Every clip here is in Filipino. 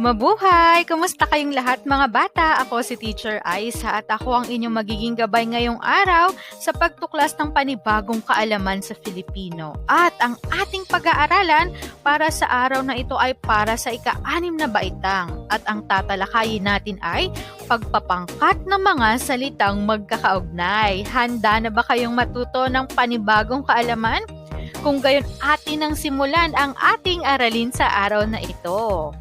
Mabuhay! Kumusta kayong lahat mga bata? Ako si Teacher Aisa at ako ang inyong magiging gabay ngayong araw sa pagtuklas ng panibagong kaalaman sa Filipino. At ang ating pag-aaralan para sa araw na ito ay para sa ika-anim na baitang. At ang tatalakayin natin ay pagpapangkat ng mga salitang magkakaugnay. Handa na ba kayong matuto ng panibagong kaalaman? Kung gayon atin ang simulan ang ating aralin sa araw na ito.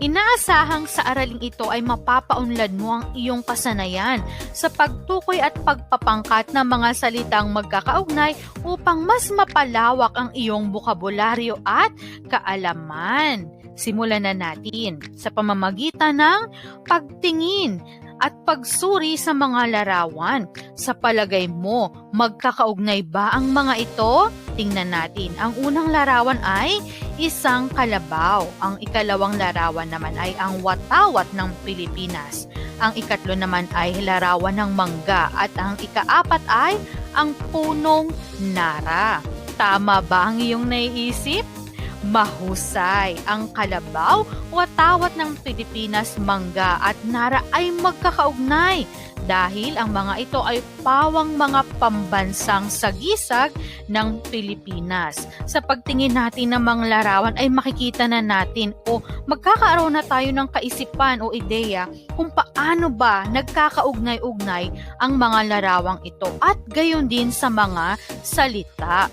Inaasahang sa araling ito ay mapapaunlad mo ang iyong kasanayan sa pagtukoy at pagpapangkat ng mga salitang magkakaugnay upang mas mapalawak ang iyong bukabularyo at kaalaman. Simulan na natin sa pamamagitan ng pagtingin at pagsuri sa mga larawan. Sa palagay mo, magkakaugnay ba ang mga ito? Tingnan natin. Ang unang larawan ay isang kalabaw. Ang ikalawang larawan naman ay ang watawat ng Pilipinas. Ang ikatlo naman ay larawan ng mangga at ang ikaapat ay ang punong nara. Tama ba ang iyong naiisip? Mahusay ang kalabaw, watawat ng Pilipinas, mangga at nara ay magkakaugnay dahil ang mga ito ay pawang mga pambansang sagisag ng Pilipinas. Sa pagtingin natin ng mga larawan ay makikita na natin o magkakaroon na tayo ng kaisipan o ideya kung paano ba nagkakaugnay-ugnay ang mga larawang ito at gayon din sa mga salita.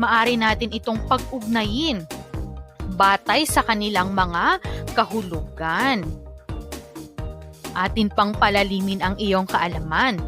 Maari natin itong pag-ugnayin batay sa kanilang mga kahulugan. Atin pang palalimin ang iyong kaalaman.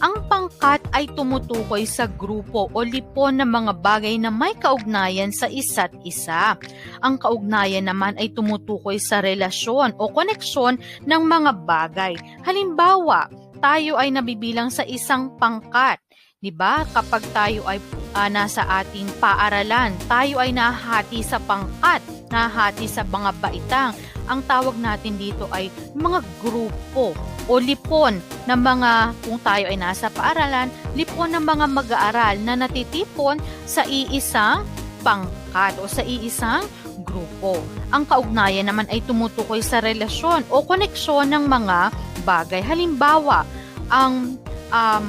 Ang pangkat ay tumutukoy sa grupo o lipon ng mga bagay na may kaugnayan sa isa't isa. Ang kaugnayan naman ay tumutukoy sa relasyon o koneksyon ng mga bagay. Halimbawa, tayo ay nabibilang sa isang pangkat. 'Di ba? Kapag tayo ay uh, nasa ating paaralan, tayo ay nahati sa pangkat, nahati sa mga baitang. Ang tawag natin dito ay mga grupo o lipon ng mga, kung tayo ay nasa paaralan, lipon ng mga mag-aaral na natitipon sa iisang pangkat o sa iisang grupo. Ang kaugnayan naman ay tumutukoy sa relasyon o koneksyon ng mga bagay. Halimbawa, ang um,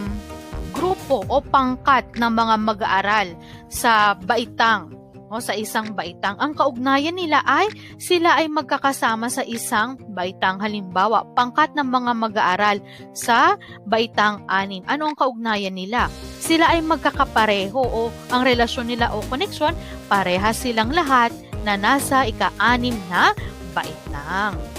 grupo o pangkat ng mga mag-aaral sa baitang o sa isang baitang. Ang kaugnayan nila ay sila ay magkakasama sa isang baitang. Halimbawa, pangkat ng mga mag-aaral sa baitang anim. Ano ang kaugnayan nila? Sila ay magkakapareho o ang relasyon nila o koneksyon, parehas silang lahat na nasa ika-anim na baitang.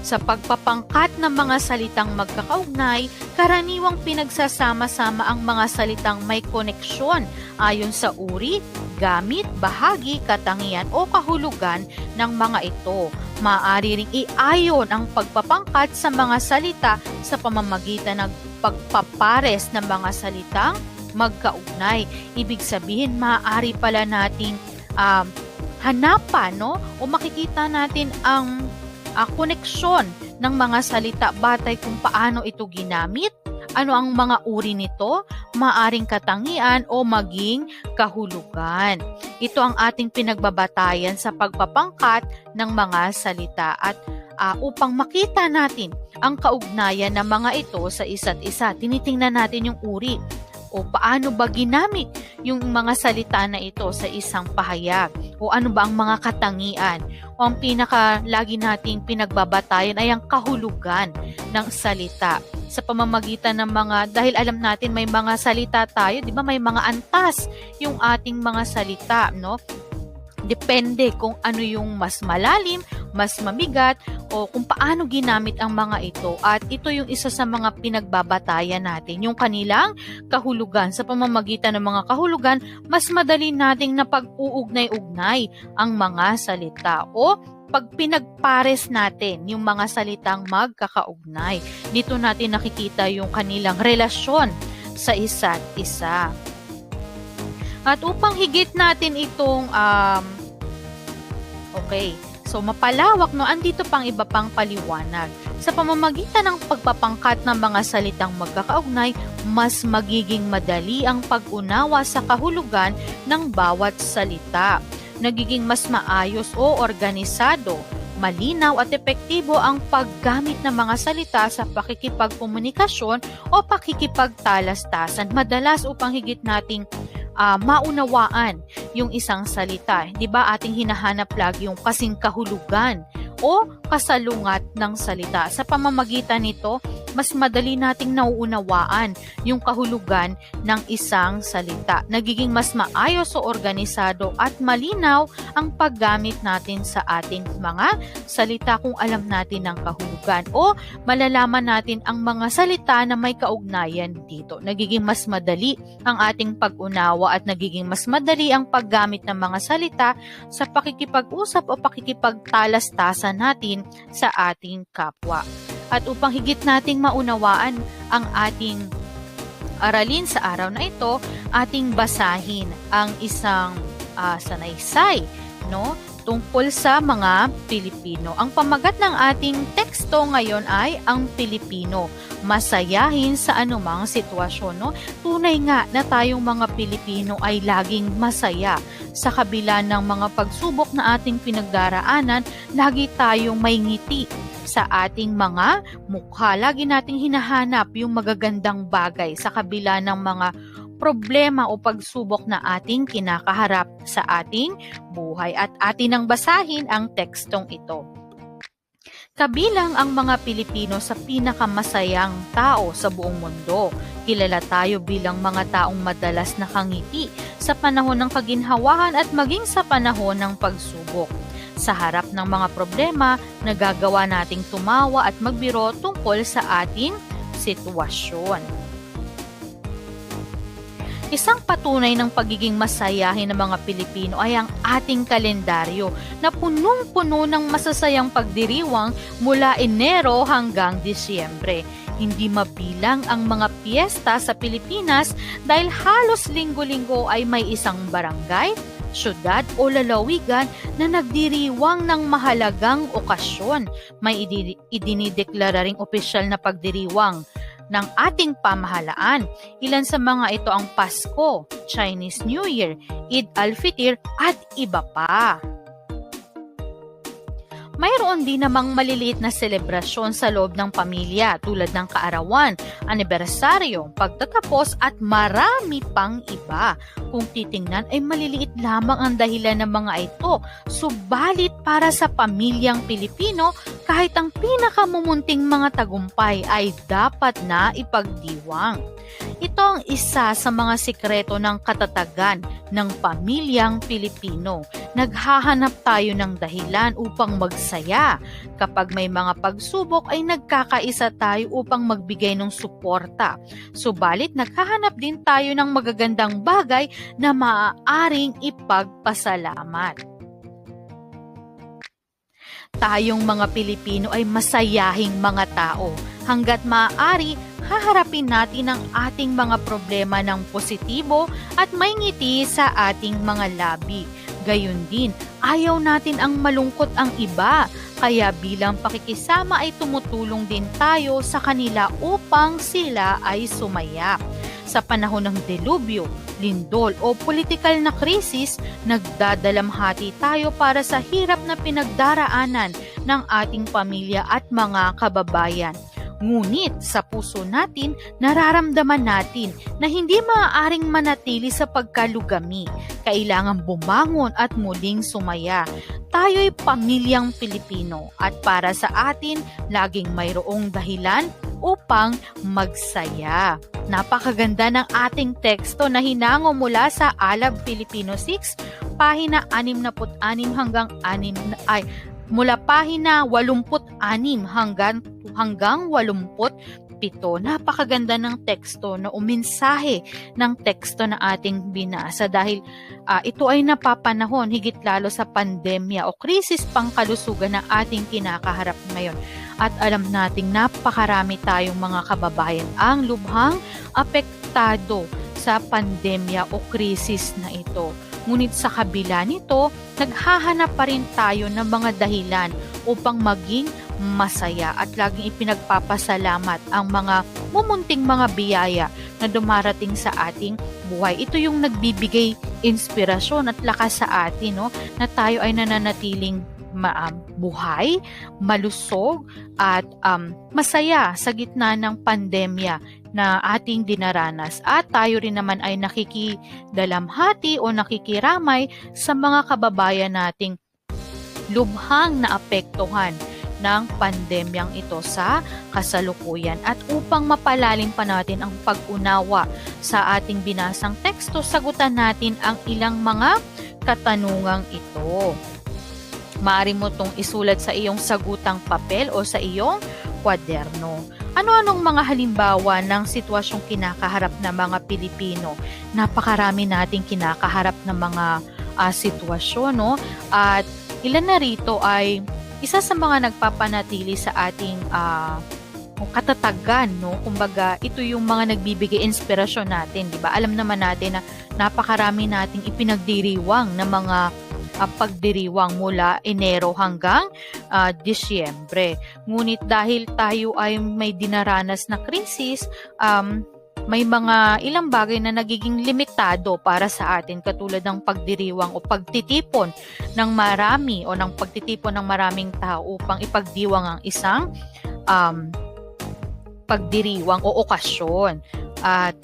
Sa pagpapangkat ng mga salitang magkakaugnay, karaniwang pinagsasama-sama ang mga salitang may koneksyon ayon sa uri, gamit, bahagi, katangian o kahulugan ng mga ito. Maaari ring iayon ang pagpapangkat sa mga salita sa pamamagitan ng pagpapares ng mga salitang magkaugnay. Ibig sabihin, maaari pala natin um, hanapan no? o makikita natin ang uh, koneksyon ng mga salita batay kung paano ito ginamit, ano ang mga uri nito, maaring katangian o maging kahulugan. Ito ang ating pinagbabatayan sa pagpapangkat ng mga salita at uh, upang makita natin ang kaugnayan ng mga ito sa isa't isa, tinitingnan natin yung uri o paano ba ginamit yung mga salita na ito sa isang pahayag o ano ba ang mga katangian o ang pinaka lagi nating pinagbabatayan ay ang kahulugan ng salita sa pamamagitan ng mga dahil alam natin may mga salita tayo, 'di ba? May mga antas yung ating mga salita, no? Depende kung ano yung mas malalim, mas mabigat, o kung paano ginamit ang mga ito. At ito yung isa sa mga pinagbabatayan natin, yung kanilang kahulugan. Sa pamamagitan ng mga kahulugan, mas madali nating napag-uugnay-ugnay ang mga salita o pag pinagpares natin yung mga salitang magkakaugnay, dito natin nakikita yung kanilang relasyon sa isa't isa. At upang higit natin itong um, okay, So mapalawak no, andito pang iba pang paliwanag. Sa pamamagitan ng pagpapangkat ng mga salitang magkakaugnay, mas magiging madali ang pag-unawa sa kahulugan ng bawat salita. Nagiging mas maayos o organisado, malinaw at epektibo ang paggamit ng mga salita sa pakikipagkomunikasyon o pakikipagtalastasan. Madalas upang higit nating ah, maunawaan yung isang salita. 'Di ba ating hinahanap lagi yung kasing kahulugan o kasalungat ng salita. Sa pamamagitan nito, mas madali nating nauunawaan yung kahulugan ng isang salita. Nagiging mas maayos o organisado at malinaw ang paggamit natin sa ating mga salita kung alam natin ang kahulugan o malalaman natin ang mga salita na may kaugnayan dito. Nagiging mas madali ang ating pag-unawa at nagiging mas madali ang paggamit ng mga salita sa pakikipag-usap o pakikipagtalastasan natin sa ating kapwa. At upang higit nating maunawaan ang ating aralin sa araw na ito, ating basahin ang isang ah, sanaysay no tungkol sa mga Pilipino. Ang pamagat ng ating teksto ngayon ay ang Pilipino. Masayahin sa anumang sitwasyon. No? Tunay nga na tayong mga Pilipino ay laging masaya. Sa kabila ng mga pagsubok na ating pinagdaraanan, lagi tayong may ngiti sa ating mga mukha. Lagi nating hinahanap yung magagandang bagay sa kabila ng mga problema o pagsubok na ating kinakaharap sa ating buhay. At atin ang basahin ang tekstong ito. Kabilang ang mga Pilipino sa pinakamasayang tao sa buong mundo. Kilala tayo bilang mga taong madalas nakangiti sa panahon ng kaginhawahan at maging sa panahon ng pagsubok. Sa harap ng mga problema, nagagawa nating tumawa at magbiro tungkol sa ating sitwasyon. Isang patunay ng pagiging masayahin ng mga Pilipino ay ang ating kalendaryo na punong-puno ng masasayang pagdiriwang mula Enero hanggang Disyembre. Hindi mabilang ang mga piyesta sa Pilipinas dahil halos linggo-linggo ay may isang barangay, syudad o lalawigan na nagdiriwang ng mahalagang okasyon. May idi- idinideklara ring opisyal na pagdiriwang ng ating pamahalaan. Ilan sa mga ito ang Pasko, Chinese New Year, Eid al-Fitr at iba pa. Mayroon din namang maliliit na selebrasyon sa loob ng pamilya tulad ng kaarawan, anibersaryo, pagtatapos at marami pang iba. Kung titingnan ay maliliit lamang ang dahilan ng mga ito. Subalit para sa pamilyang Pilipino, kahit ang pinakamumunting mga tagumpay ay dapat na ipagdiwang. Ito ang isa sa mga sikreto ng katatagan ng pamilyang Pilipino. Naghahanap tayo ng dahilan upang magsaya. Kapag may mga pagsubok ay nagkakaisa tayo upang magbigay ng suporta. Subalit naghahanap din tayo ng magagandang bagay na maaaring ipagpasalamat. Tayong mga Pilipino ay masayahing mga tao. Hanggat maaari, haharapin natin ang ating mga problema ng positibo at may ngiti sa ating mga labi. Gayun din, ayaw natin ang malungkot ang iba, kaya bilang pakikisama ay tumutulong din tayo sa kanila upang sila ay sumaya. Sa panahon ng delubyo, lindol o politikal na krisis, nagdadalamhati tayo para sa hirap na pinagdaraanan ng ating pamilya at mga kababayan. Ngunit sa puso natin, nararamdaman natin na hindi maaaring manatili sa pagkalugami. Kailangan bumangon at muling sumaya. Tayo'y pamilyang Pilipino at para sa atin, laging mayroong dahilan upang magsaya. Napakaganda ng ating teksto na hinango mula sa Alab Filipino 6, pahina 66 hanggang 6 ay mula pahina 86 hanggang hanggang 87. Napakaganda ng teksto na uminsahe ng teksto na ating binasa dahil ah, ito ay napapanahon higit lalo sa pandemya o krisis pangkalusugan na ating kinakaharap ngayon. At alam nating napakarami tayong mga kababayan ang lubhang apektado sa pandemya o krisis na ito. Ngunit sa kabila nito, naghahanap pa rin tayo ng mga dahilan upang maging masaya at laging ipinagpapasalamat ang mga mumunting mga biyaya na dumarating sa ating buhay. Ito yung nagbibigay inspirasyon at lakas sa atin no, na tayo ay nananatiling ma- buhay, malusog at um, masaya sa gitna ng pandemya na ating dinaranas at tayo rin naman ay nakikidalamhati o nakikiramay sa mga kababayan nating lubhang naapektuhan ng pandemyang ito sa kasalukuyan at upang mapalalim pa natin ang pag-unawa sa ating binasang teksto, sagutan natin ang ilang mga katanungang ito. Maaari mo itong isulat sa iyong sagutang papel o sa iyong kwaderno. Ano-anong mga halimbawa ng sitwasyong kinakaharap ng mga Pilipino? Napakarami nating kinakaharap ng mga ah, sitwasyon, no? At ilan na rito ay isa sa mga nagpapanatili sa ating ah, katatagan, no? Kumbaga, ito yung mga nagbibigay inspirasyon natin, di ba? Alam naman natin na napakarami nating ipinagdiriwang ng mga ah, pagdiriwang mula Enero hanggang ah, Disyembre. Ngunit dahil tayo ay may dinaranas na krisis, um, may mga ilang bagay na nagiging limitado para sa atin katulad ng pagdiriwang o pagtitipon ng marami o ng pagtitipon ng maraming tao upang ipagdiwang ang isang um, pagdiriwang o okasyon. At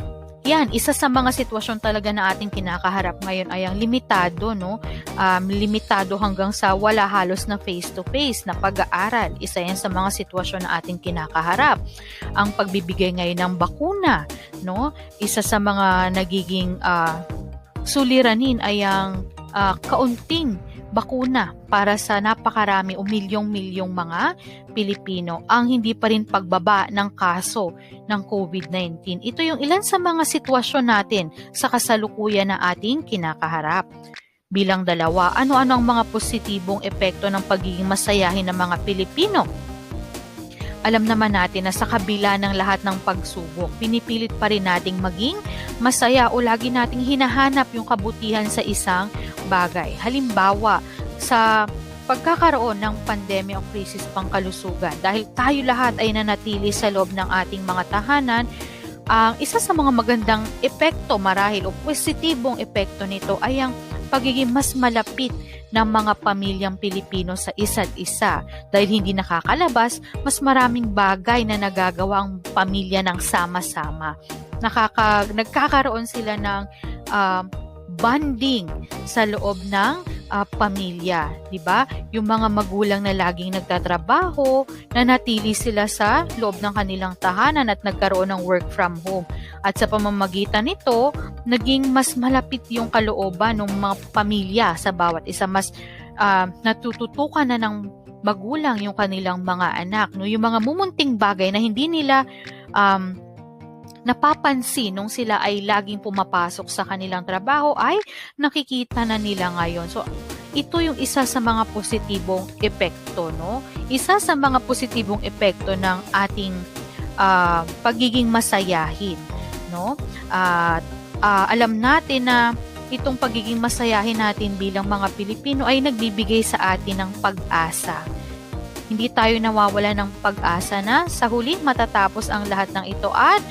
yan, isa sa mga sitwasyon talaga na ating kinakaharap ngayon ay ang limitado, no? Um, limitado hanggang sa wala halos na face-to-face na pag-aaral. Isa yan sa mga sitwasyon na ating kinakaharap. Ang pagbibigay ngayon ng bakuna, no? Isa sa mga nagiging ah, suliranin ay ang ah, kaunting bakuna para sa napakarami o milyong-milyong mga Pilipino ang hindi pa rin pagbaba ng kaso ng COVID-19. Ito yung ilan sa mga sitwasyon natin sa kasalukuyan na ating kinakaharap. Bilang dalawa, ano-ano ang mga positibong epekto ng pagiging masayahin ng mga Pilipino? Alam naman natin na sa kabila ng lahat ng pagsubok, pinipilit pa rin nating maging masaya o lagi nating hinahanap yung kabutihan sa isang bagay. Halimbawa, sa pagkakaroon ng pandemya o krisis pangkalusugan, dahil tayo lahat ay nanatili sa loob ng ating mga tahanan, ang isa sa mga magandang epekto marahil o positibong epekto nito ay ang pagiging mas malapit ng mga pamilyang Pilipino sa isa't isa. Dahil hindi nakakalabas, mas maraming bagay na nagagawa ang pamilya ng sama-sama. Nakaka, nagkakaroon sila ng um, bonding sa loob ng ah, pamilya, 'di ba? Yung mga magulang na laging nagtatrabaho, nanatili sila sa loob ng kanilang tahanan at nagkaroon ng work from home. At sa pamamagitan nito, naging mas malapit yung kalooban ng mga pamilya sa bawat isa, mas ah, natututukan na ng magulang yung kanilang mga anak, no? Yung mga mumunting bagay na hindi nila um, napapansin nung sila ay laging pumapasok sa kanilang trabaho ay nakikita na nila ngayon. So, ito yung isa sa mga positibong epekto, no? Isa sa mga positibong epekto ng ating ah, pagiging masayahin, no? At ah, alam natin na itong pagiging masayahin natin bilang mga Pilipino ay nagbibigay sa atin ng pag-asa. Hindi tayo nawawala ng pag-asa na sa huli matatapos ang lahat ng ito at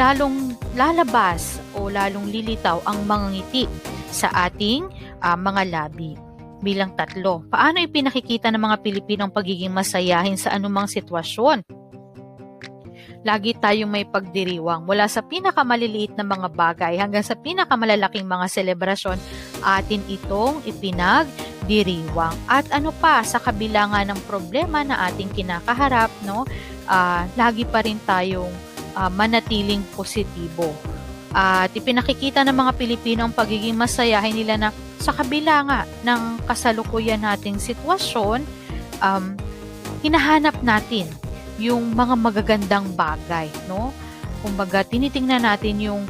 lalong lalabas o lalong lilitaw ang mga ngiti sa ating ah, mga labi. Bilang tatlo, paano ipinakikita ng mga Pilipino ang pagiging masayahin sa anumang sitwasyon? Lagi tayong may pagdiriwang mula sa pinakamaliliit na mga bagay hanggang sa pinakamalalaking mga selebrasyon atin itong ipinagdiriwang. At ano pa sa kabila nga ng problema na ating kinakaharap, no? ah, lagi pa rin tayong ah, manatiling positibo. At ipinakikita ng mga Pilipino ang pagiging masayahin nila na sa kabila nga ng kasalukuyan nating sitwasyon, um, hinahanap natin yung mga magagandang bagay, no? Kumbaga, tinitingnan natin yung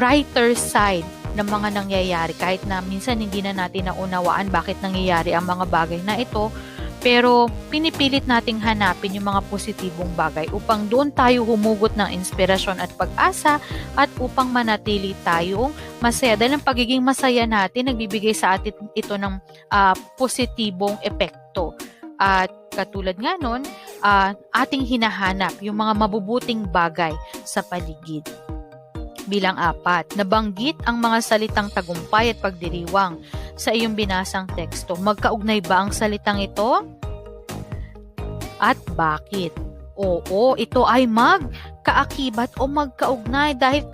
brighter side ng mga nangyayari kahit na minsan hindi na natin naunawaan bakit nangyayari ang mga bagay na ito pero pinipilit nating hanapin yung mga positibong bagay upang doon tayo humugot ng inspirasyon at pag-asa at upang manatili tayong masaya. Dahil ang pagiging masaya natin, nagbibigay sa atin ito ng ah, positibong epekto. At katulad nga nun, ah, ating hinahanap yung mga mabubuting bagay sa paligid. Bilang apat, nabanggit ang mga salitang tagumpay at pagdiriwang sa iyong binasang teksto. Magkaugnay ba ang salitang ito? At bakit? Oo, ito ay magkaakibat o magkaugnay dahil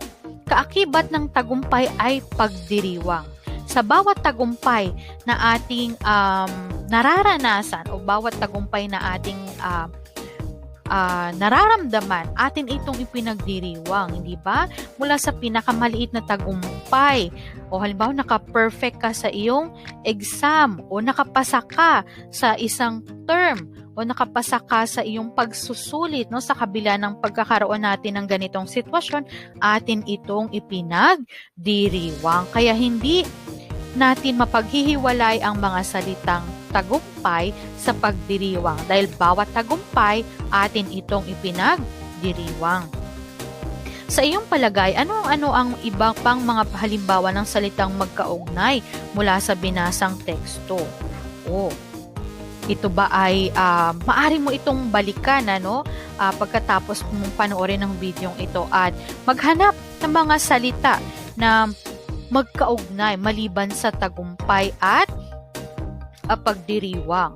kaakibat ng tagumpay ay pagdiriwang. Sa bawat tagumpay na ating um, nararanasan o bawat tagumpay na ating uh, uh, nararamdaman, atin itong ipinagdiriwang, hindi ba? Mula sa pinakamaliit na tagumpay o halimbawa naka-perfect ka sa iyong exam o nakapasa ka sa isang term o nakapasa ka sa iyong pagsusulit no sa kabila ng pagkakaroon natin ng ganitong sitwasyon atin itong ipinagdiriwang kaya hindi natin mapaghihiwalay ang mga salitang tagumpay sa pagdiriwang dahil bawat tagumpay atin itong ipinagdiriwang. Sa iyong palagay, ano-ano ang ibang pang mga halimbawa ng salitang magkaugnay mula sa binasang teksto? O, ito ba ay uh, maari mo itong balikan ano uh, pagkatapos mong panoorin ng video ito at maghanap ng mga salita na magkaugnay maliban sa tagumpay at uh, pagdiriwang.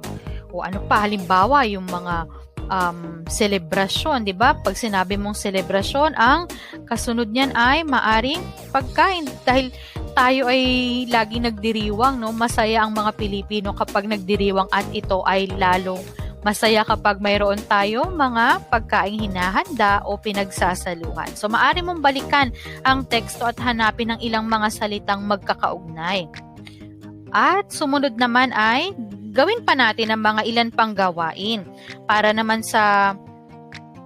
O ano pa, halimbawa, yung mga um, selebrasyon, di ba? Pag sinabi mong selebrasyon, ang kasunod niyan ay maaring pagkain dahil tayo ay lagi nagdiriwang, no? Masaya ang mga Pilipino kapag nagdiriwang at ito ay lalong Masaya kapag mayroon tayo mga pagkaing hinahanda o pinagsasaluhan. So maaari mong balikan ang teksto at hanapin ng ilang mga salitang magkakaugnay. At sumunod naman ay gawin pa natin ang mga ilan pang gawain para naman sa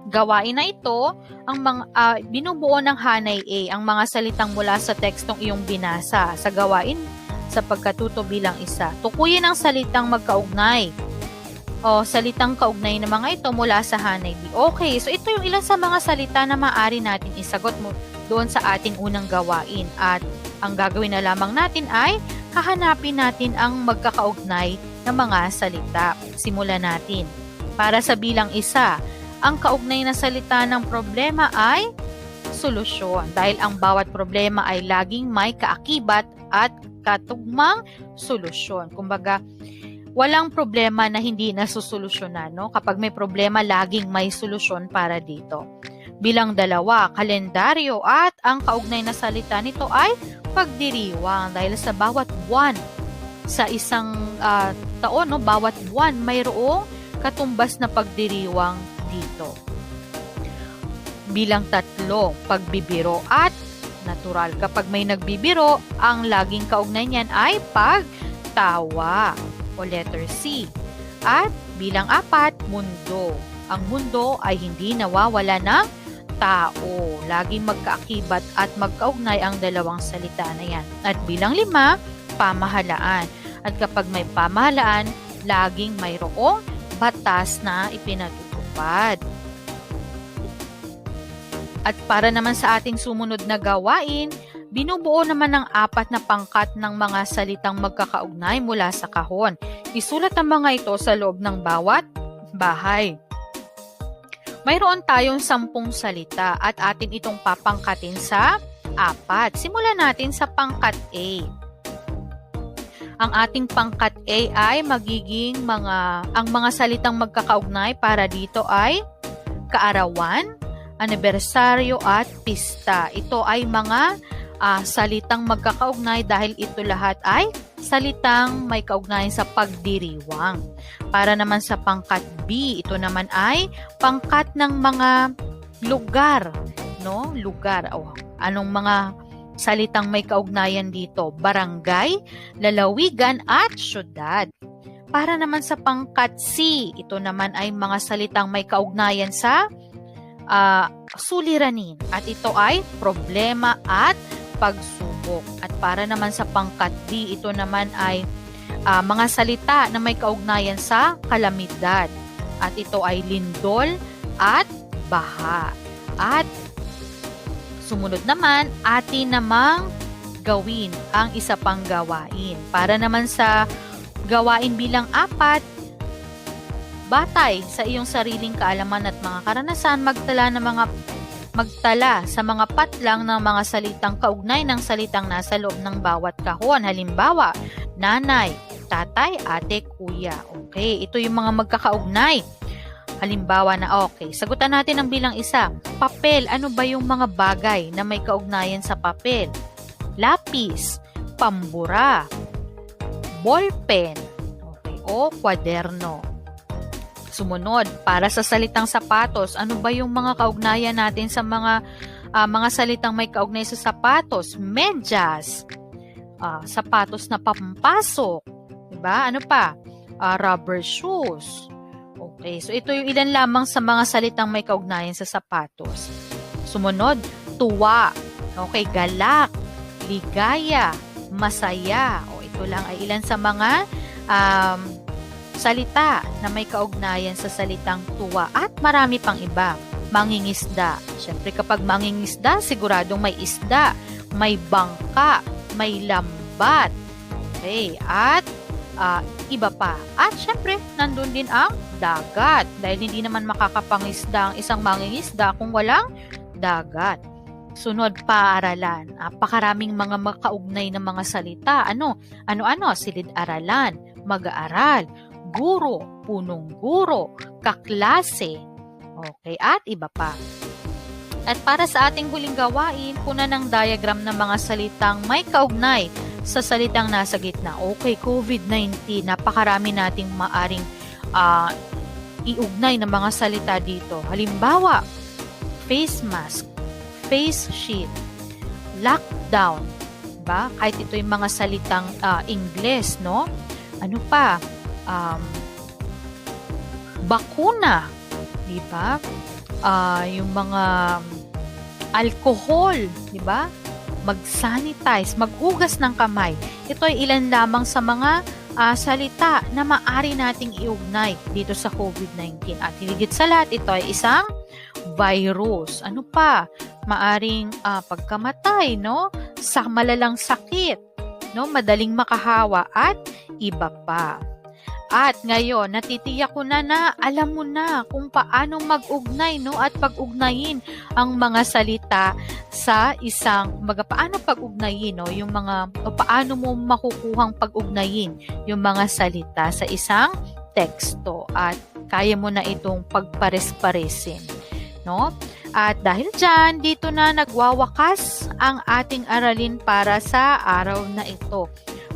gawain na ito, ang mga uh, binubuo ng Hanay A ang mga salitang mula sa tekstong iyong binasa sa gawain sa pagkatuto bilang isa. Tukuyin ang salitang magkaugnay o salitang kaugnay na mga ito mula sa Hanay B. Okay, so ito yung ilan sa mga salita na maaari natin isagot mo doon sa ating unang gawain. At ang gagawin na lamang natin ay hahanapin natin ang magkakaugnay na mga salita. Simulan natin. Para sa bilang isa, ang kaugnay na salita ng problema ay solusyon dahil ang bawat problema ay laging may kaakibat at katugmang solusyon. Kumbaga, walang problema na hindi nasusolusyonan. No? Kapag may problema, laging may solusyon para dito. Bilang dalawa, kalendaryo at ang kaugnay na salita nito ay pagdiriwang dahil sa bawat buwan sa isang uh, taon, no, bawat buwan mayroong katumbas na pagdiriwang dito. Bilang tatlo, pagbibiro at natural. Kapag may nagbibiro, ang laging kaugnay niyan ay pagtawa o letter C. At bilang apat, mundo. Ang mundo ay hindi nawawala ng tao. Laging magkaakibat at magkaugnay ang dalawang salita na yan. At bilang lima, pamahalaan. At kapag may pamahalaan, laging mayroong batas na ipinatutupad. At para naman sa ating sumunod na gawain, Binubuo naman ng apat na pangkat ng mga salitang magkakaugnay mula sa kahon. Isulat ang mga ito sa loob ng bawat bahay. Mayroon tayong sampung salita at atin itong papangkatin sa apat. Simulan natin sa pangkat A. Ang ating pangkat A ay magiging mga ang mga salitang magkakaugnay para dito ay kaarawan, anibersaryo at pista. Ito ay mga uh, salitang magkakaugnay dahil ito lahat ay salitang may kaugnayan sa pagdiriwang. Para naman sa pangkat B, ito naman ay pangkat ng mga lugar, no? Lugar o oh, anong mga salitang may kaugnayan dito? Barangay, lalawigan at syudad. Para naman sa pangkat C, ito naman ay mga salitang may kaugnayan sa uh, suliranin at ito ay problema at pagsubok. At para naman sa pangkat D, ito naman ay uh, mga salita na may kaugnayan sa kalamidad. At ito ay lindol at baha. At sumunod naman, atin namang gawin ang isa pang gawain. Para naman sa gawain bilang apat, batay sa iyong sariling kaalaman at mga karanasan, magtala ng mga magtala sa mga patlang ng mga salitang kaugnay ng salitang nasa loob ng bawat kahon. Halimbawa, nanay, tatay, ate, kuya. Okay, ito yung mga magkakaugnay. Halimbawa na okay, sagutan natin ang bilang isa. Papel, ano ba yung mga bagay na may kaugnayan sa papel? Lapis, pambura, ballpen, okay, o kwaderno. Sumunod, para sa salitang sapatos, ano ba yung mga kaugnayan natin sa mga ah, mga salitang may kaugnay sa sapatos? Medyas, ah, sapatos na pampasok, 'di ba? Ano pa? Ah, rubber shoes. Okay, so ito yung ilan lamang sa mga salitang may kaugnayan sa sapatos. Sumunod, tuwa. Okay, galak, ligaya, masaya. O ito lang ay ilan sa mga um, salita na may kaugnayan sa salitang tuwa at marami pang iba. Mangingisda. Siyempre kapag mangingisda, siguradong may isda, may bangka, may lambat. Okay, at ah, iba pa. At syempre, nandun din ang dagat. Dahil hindi naman makakapangisda ang isang mangingisda kung walang dagat. Sunod paaralan. Napakaraming mga makaugnay na mga salita. Ano? Ano-ano? Silid-aralan, mag-aaral, guro, punong guro, kaklase. Okay, at iba pa. At para sa ating huling gawain, puna ng diagram ng mga salitang may kaugnay sa salitang nasa gitna. Okay, COVID-19, napakarami nating maaring ah, iugnay ng mga salita dito. Halimbawa, face mask, face sheet, lockdown, ba? Kahit ito yung mga salitang ah, Ingles, no? Ano pa? Um, bakuna, di ba? Ah, yung mga alcohol, di ba? Mag-sanitize, maghugas ng kamay. Ito ay ilan lamang sa mga ah, salita na maari nating iugnay dito sa COVID-19. At higit sa lahat, ito ay isang virus. Ano pa? Maaring ah, pagkamatay, no? Sa malalang sakit, no? Madaling makahawa at iba pa. At ngayon, natitiyak ko na na alam mo na kung paano mag-ugnay no? At pag-ugnayin ang mga salita sa isang mga paano pag-ugnayin no? Yung mga o paano mo makukuhang pag-ugnayin yung mga salita sa isang teksto. At kaya mo na itong pagpares-paresin no? At dahil dyan, dito na nagwawakas ang ating aralin para sa araw na ito.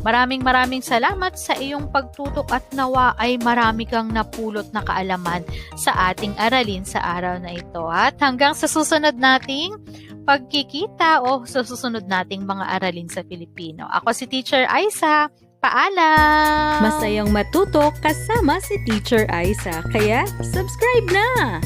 Maraming maraming salamat sa iyong pagtutok at nawa ay marami kang napulot na kaalaman sa ating aralin sa araw na ito. At hanggang sa susunod nating pagkikita o sa susunod nating mga aralin sa Filipino. Ako si Teacher Aisa. Paalam! Masayang matuto kasama si Teacher Aisa. Kaya, subscribe na!